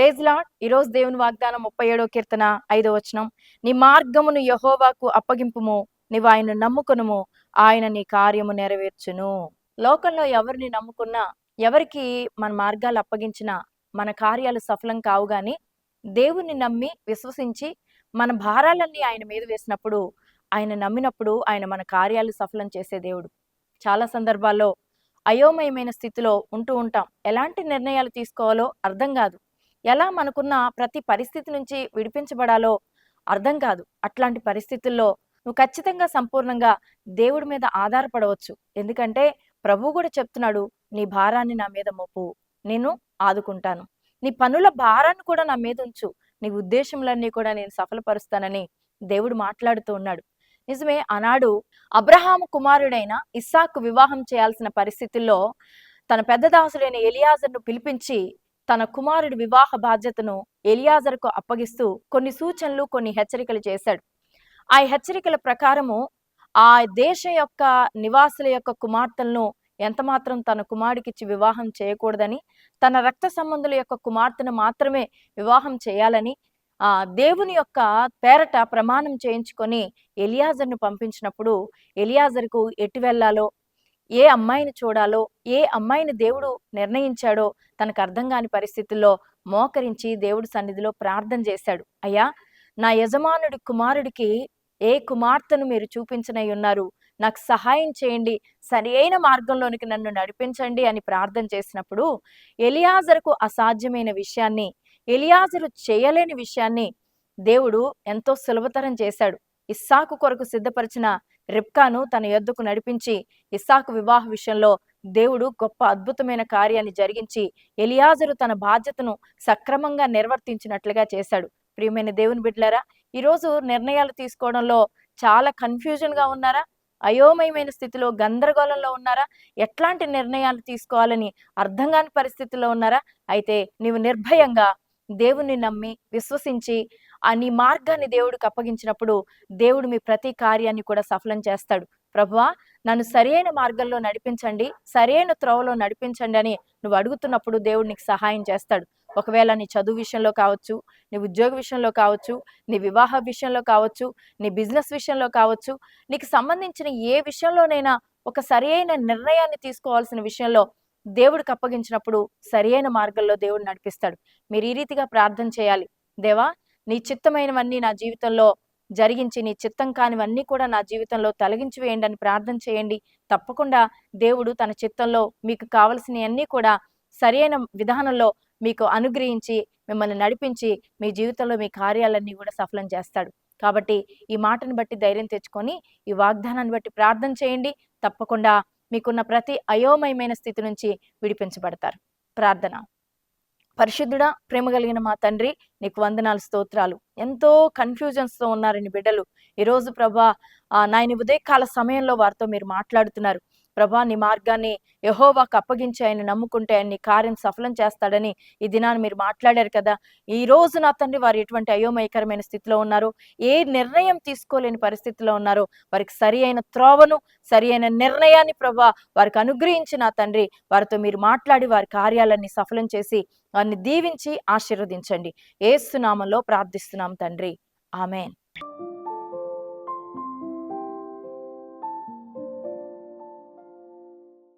Praise lord ఈరోజు దేవుని వాగ్దానం ముప్పై ఏడో కీర్తన ఐదో వచనం. నీ మార్గమును యహోవాకు అప్పగింపుము నీవు ఆయన నమ్ముకునుము ఆయన నీ కార్యము నెరవేర్చును. లోకంలో ఎవరిని నమ్ముకున్నా ఎవరికి మన మార్గాలు అప్పగించినా మన కార్యాలు సఫలం కావు కానీ దేవుణ్ణి నమ్మి విశ్వసించి మన భారాలన్నీ ఆయన మీద వేసినప్పుడు ఆయన నమ్మినప్పుడు ఆయన మన కార్యాలు సఫలం చేసే దేవుడు. చాలా సందర్భాల్లో అయోమయమైన స్థితిలో ఉంటూ ఉంటాం. ఎలాంటి నిర్ణయాలు తీసుకోవాలో అర్థం కాదు. ఎలా మనకున్న ప్రతి పరిస్థితి నుంచి విడిపించబడాలో అర్థం కాదు. అట్లాంటి పరిస్థితుల్లో నువ్వు ఖచ్చితంగా సంపూర్ణంగా దేవుడి మీద ఆధారపడవచ్చు. ఎందుకంటే ప్రభు కూడా చెప్తున్నాడు నీ భారాన్ని నా మీద మోపు. నేను ఆదుకుంటాను. నీ పనుల భారాన్ని కూడా నా మీద ఉంచు. నీ ఉద్దేశములన్నీ కూడా నేను సఫలపరుస్తానని దేవుడు మాట్లాడుతూ ఉన్నాడు. నిజమే ఆనాడు అబ్రహాము కుమారుడైన ఇస్సాకు వివాహం చేయాల్సిన పరిస్థితుల్లో తన పెద్ద దాసుడైన ఎలియాజర్ను పిలిపించి తన కుమారుడి వివాహ బాధ్యతను ఎలియాజర్కు అప్పగిస్తూ కొన్ని సూచనలు కొన్ని హెచ్చరికలు చేశాడు. ఆ హెచ్చరికల ప్రకారము ఆ దేశ యొక్క నివాసుల యొక్క కుమార్తెలను ఎంతమాత్రం తన కుమారుడికిచ్చి వివాహం చేయకూడదని తన రక్త సంబంధుల యొక్క కుమార్తెను మాత్రమే వివాహం చేయాలని ఆ దేవుని యొక్క పేరట ప్రమాణం చేయించుకొని ఎలియాజర్ను పంపించినప్పుడు ఎలియాజర్కు ఎటు వెళ్ళాలో ఏ అమ్మాయిని చూడాలో ఏ అమ్మాయిని దేవుడు నిర్ణయించాడో తనకు అర్థం కాని పరిస్థితుల్లో మోకరించి దేవుడి సన్నిధిలో ప్రార్థన చేశాడు. అయ్యా నా యజమానుడి కుమారుడికి ఏ కుమార్తెను మీరు చూపించనై ఉన్నారు? నాకు సహాయం చేయండి. సరైన మార్గంలోనికి నన్ను నడిపించండి అని ప్రార్థన చేసినప్పుడు ఎలియాజరుకు అసాధ్యమైన విషయాన్ని ఎలియాజరు చేయలేని విషయాన్ని దేవుడు ఎంతో సులభతరం చేశాడు. ఇస్సాకు కొరకు సిద్ధపరిచిన రిబ్కాను తన యొద్దకు నడిపించి ఇస్సాకు వివాహ విషయంలో దేవుడు గొప్ప అద్భుతమైన కార్యాన్ని జరిగించి ఎలియాజరు తన బాధ్యతను సక్రమంగా నిర్వర్తించినట్లుగా చేశాడు. ప్రియమైన దేవుని బిడ్డలారా ఈరోజు నిర్ణయాలు తీసుకోవడంలో చాలా కన్ఫ్యూజన్గా ఉన్నారా? అయోమయమైన స్థితిలో గందరగోళంలో ఉన్నారా? ఎట్లాంటి నిర్ణయాలు తీసుకోవాలని అర్థం కాని పరిస్థితిలో ఉన్నారా? అయితే నీవు నిర్భయంగా దేవుణ్ణి నమ్మి విశ్వసించి ఆ నీ మార్గాన్ని దేవుడికి అప్పగించినప్పుడు దేవుడు మీ ప్రతి కార్యాన్ని కూడా సఫలం చేస్తాడు. ప్రభువా నన్ను సరైన మార్గంలో నడిపించండి సరైన త్రోవలో నడిపించండి అని నువ్వు అడుగుతున్నప్పుడు దేవుడు నీకు సహాయం చేస్తాడు. ఒకవేళ నీ చదువు విషయంలో కావచ్చు నీ ఉద్యోగ విషయంలో కావచ్చు నీ వివాహ విషయంలో కావచ్చు నీ బిజినెస్ విషయంలో కావచ్చు నీకు సంబంధించిన ఏ విషయంలోనైనా ఒక సరైన నిర్ణయాన్ని తీసుకోవాల్సిన విషయంలో దేవుడికి అప్పగించినప్పుడు సరియైన మార్గంలో దేవుడు నడిపిస్తాడు. మీరు ఈ రీతిగా ప్రార్థన చేయాలి. దేవా నీ చిత్తమైనవన్నీ నా జీవితంలో జరిగించి నీ చిత్తం కానివన్నీ కూడా నా జీవితంలో తొలగించి వేయండి అని ప్రార్థన చేయండి. తప్పకుండా దేవుడు తన చిత్తంలో మీకు కావలసినవన్నీ కూడా సరైన విధానంలో మీకు అనుగ్రహించి మిమ్మల్ని నడిపించి మీ జీవితంలో మీ కార్యాలన్నీ కూడా సఫలం చేస్తాడు. కాబట్టి ఈ మాటను బట్టి ధైర్యం తెచ్చుకొని ఈ వాగ్దానాన్ని బట్టి ప్రార్థన చేయండి. తప్పకుండా మీకున్న ప్రతి అయోమయమైన స్థితి నుంచి విడిపించబడతారు. ప్రార్థన. పరిశుద్ధుడా ప్రేమ కలిగిన మా తండ్రి నీకు వందనాలు స్తోత్రాలు. ఎంతో కన్ఫ్యూజన్స్తో ఉన్నారని బిడ్డలు. ఈరోజు ప్రభా నాయన ఉదయకాల సమయంలో వారితో మీరు మాట్లాడుతున్నారు. ప్రభా నీ మార్గాన్ని యహోవాకు అప్పగించి ఆయన నమ్ముకుంటే ఆయన నీ కార్యం సఫలం చేస్తాడని ఈ దినాన్ని మీరు మాట్లాడారు కదా. ఈ రోజు నా తండ్రి వారు ఎటువంటి అయోమయకరమైన స్థితిలో ఉన్నారు? ఏ నిర్ణయం తీసుకోలేని పరిస్థితిలో ఉన్నారో? వారికి సరి అయిన త్రోవను సరి అయిన నిర్ణయాన్ని ప్రభా వారికి అనుగ్రహించి నా తండ్రి వారితో మీరు మాట్లాడి వారి కార్యాలన్నీ సఫలం చేసి వారిని దీవించి ఆశీర్వదించండి. ఏసునామంలో ప్రార్థిస్తున్నాం తండ్రి. ఆమెన్.